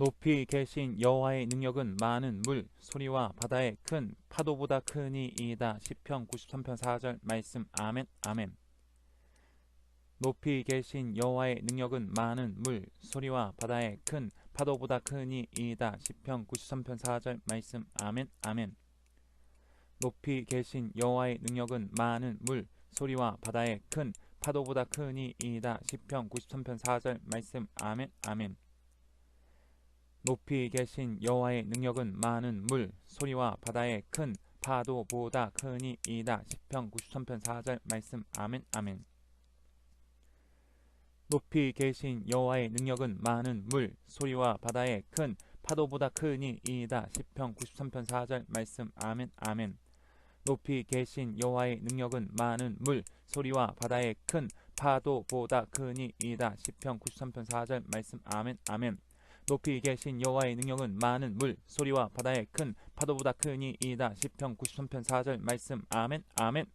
높이 계신 여호와의 능력은 많은 물 소리와 바다의 큰 파도보다 크니이다. 시편 93편 4절 말씀 아멘 아멘. 높이 계신 여호와의 능력은 많은 물 소리와 바다의 큰 파도보다 크니이다. 시편 93편 4절 말씀 아멘 아멘. 높이 계신 여호와의 능력은 많은 물 소리와 바다의 큰 파도보다 크니이다. 시편 93편 4절 말씀 아멘 아멘. 높이 계신 여호와의 능력은 많은 물 소리와 바다의 큰 파도보다 크니이다. 시편 93편 4절 말씀 아멘 아멘. 높이 계신 여호와의 능력은 많은 물 소리와 바다의 큰 파도보다 크니이다. 시편 93편 4절 말씀 아멘 아멘. 높이 계신 여호와의 능력은 많은 물 소리와 바다의 큰 파도보다 크니이다. 시편 93편 4절 말씀 아멘 아멘. 높이 계신 여호와의 능력은 많은 물 소리와 바다의 큰 파도보다 크니이다. 시편 93편 4절 말씀 아멘 아멘.